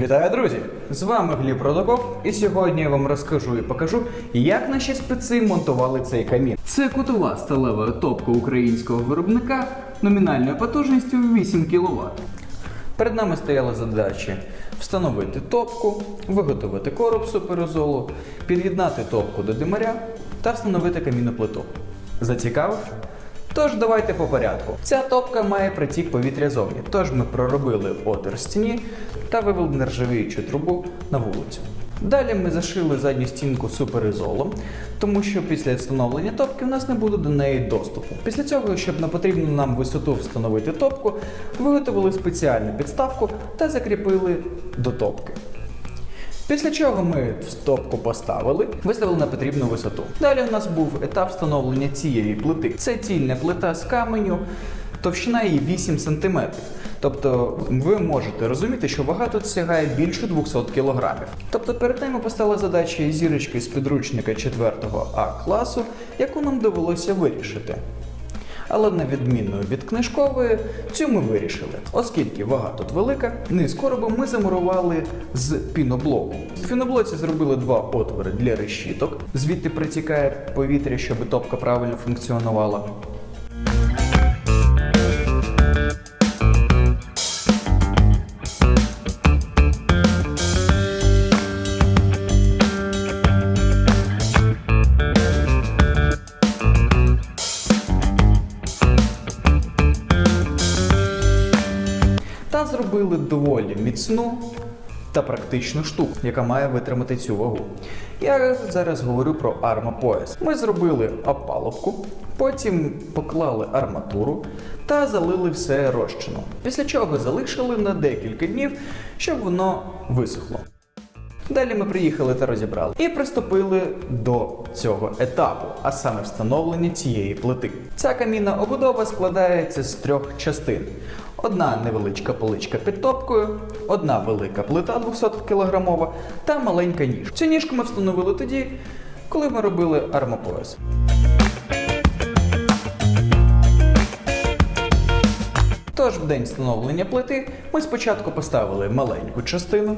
Вітаю, друзі! З вами Гліб Родоков, і сьогодні я вам розкажу і покажу, як наші спеці монтували цей камін. Це кутова сталева топка українського виробника номінальною потужністю 8 кВт. Перед нами стояла задача встановити топку, виготовити короб суперозолу, під'єднати топку до димаря та встановити камінну плиту. Зацікавив? Тож давайте по порядку. Ця топка має притік повітря зовні, тож ми проробили отвір в стіні та вивели нержавіючу трубу на вулицю. Далі ми зашили задню стінку суперізолом, тому що після встановлення топки в нас не буде до неї доступу. Після цього, щоб на потрібну нам висоту встановити топку, виготовили спеціальну підставку та закріпили до топки. Після чого ми стопку поставили, виставили на потрібну висоту. Далі у нас був етап встановлення цієї плити. Це цільна плита з каменю, товщина її 8 см. Тобто ви можете розуміти, що вага тут сягає більше 200 кг. Тобто перед нами постала задача зірочки з підручника 4 А класу, яку нам довелося вирішити. Але на відміну від книжкової, цю ми вирішили. Оскільки вага тут велика, низ короба ми замурували з піноблоку. В піноблоці зробили два отвори для решіток, звідти притікає повітря, щоб топка правильно функціонувала. Та зробили доволі міцну та практичну штуку, яка має витримати цю вагу. Я зараз говорю про армопояс. Ми зробили опалубку, потім поклали арматуру та залили все розчином. Після чого залишили на декілька днів, щоб воно висохло. Далі ми приїхали та розібрали і приступили до цього етапу, а саме встановлення цієї плити. Ця камінна обудова складається з трьох частин: одна невеличка поличка під топкою, одна велика плита 200 кілограмова та маленька ніж. Цю ніжку ми встановили тоді, коли ми робили армопояс. Тож в день встановлення плити ми спочатку поставили маленьку частину,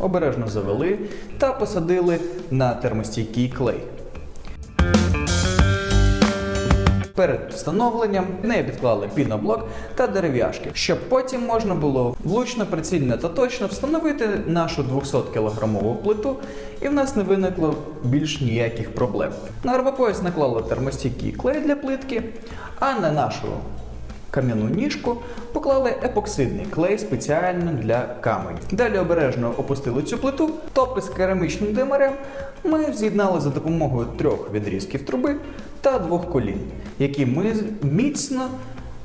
обережно завели та посадили на термостійкий клей. Перед встановленням в неї підклали піноблок та дерев'яшки, щоб потім можна було влучно, прицільно та точно встановити нашу 200 кілограмову плиту, і в нас не виникло більш ніяких проблем. На армопояс наклали термостійкий клей для плитки, а на нашу кам'яну ніжку поклали епоксидний клей спеціально для каменю. Далі обережно опустили цю плиту, топи з керамічним димарем ми з'єднали за допомогою трьох відрізків труби та двох колін, які ми міцно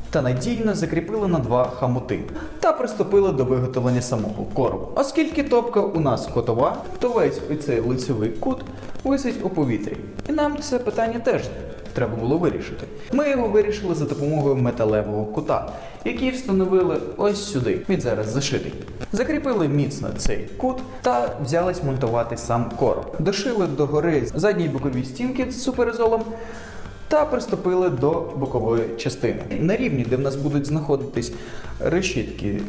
та надійно закріпили на два хамути та приступили до виготовлення самого коробу. Оскільки топка у нас котова, то весь оцей лицевий кут висить у повітрі. І нам це питання теж треба було вирішити. Ми його вирішили за допомогою металевого кута, який встановили ось сюди. Він зараз зашитий. Закріпили міцно цей кут та взялись монтувати сам короб. Дошили догори задні бокові стінки з суперізолом та приступили до бокової частини. На рівні, де в нас будуть знаходитись решітки,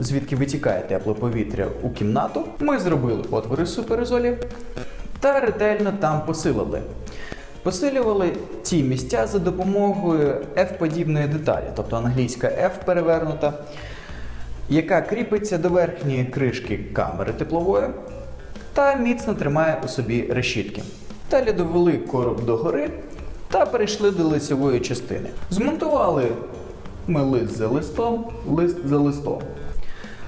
звідки витікає тепле повітря у кімнату, ми зробили отвори суперізолів та ретельно там посилили. Посилювали ці місця за допомогою F-подібної деталі, тобто англійська F перевернута, яка кріпиться до верхньої кришки камери теплової та міцно тримає у собі решітки. Далі довели короб до гори та перейшли до лицевої частини. Змонтували ми лист за листом, лист за листом.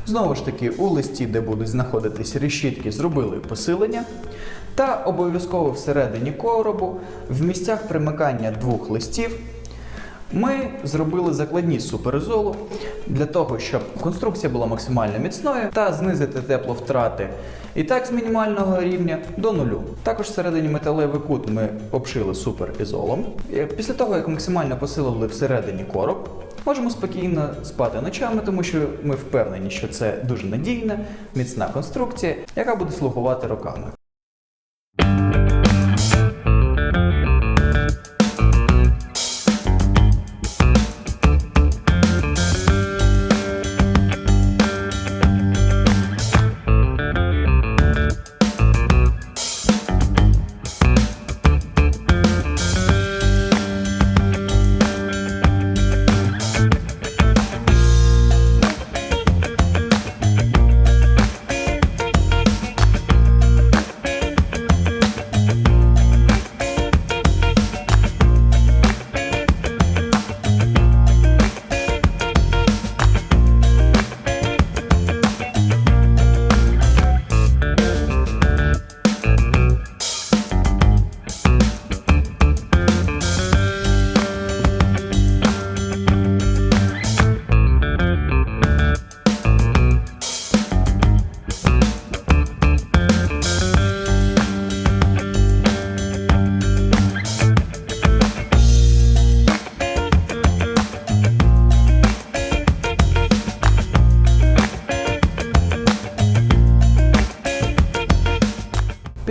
Знову ж таки, у листі, де будуть знаходитись решітки, зробили посилення. Та обов'язково всередині коробу, в місцях примикання двох листів, ми зробили закладні суперізолу для того, щоб конструкція була максимально міцною та знизити тепловтрати і так з мінімального рівня до нулю. Також всередині металевий кут ми обшили суперізолом. Е, Після того, як максимально посилили всередині короб, можемо спокійно спати ночами, тому що ми впевнені, що це дуже надійна, міцна конструкція, яка буде слугувати роками.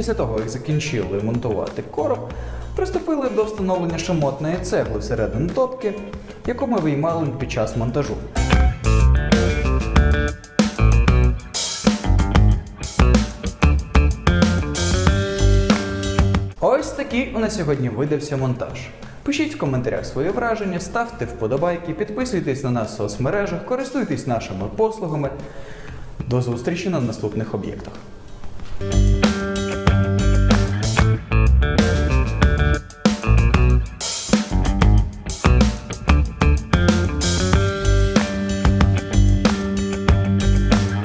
Після того, як закінчили монтувати короб, приступили до встановлення шамотної цегли всередину топки, яку ми виймали під час монтажу. Ось такий у нас сьогодні видався монтаж. Пишіть в коментарях свої враження, ставте вподобайки, підписуйтесь на нас в соцмережах, користуйтесь нашими послугами. До зустрічі на наступних об'єктах.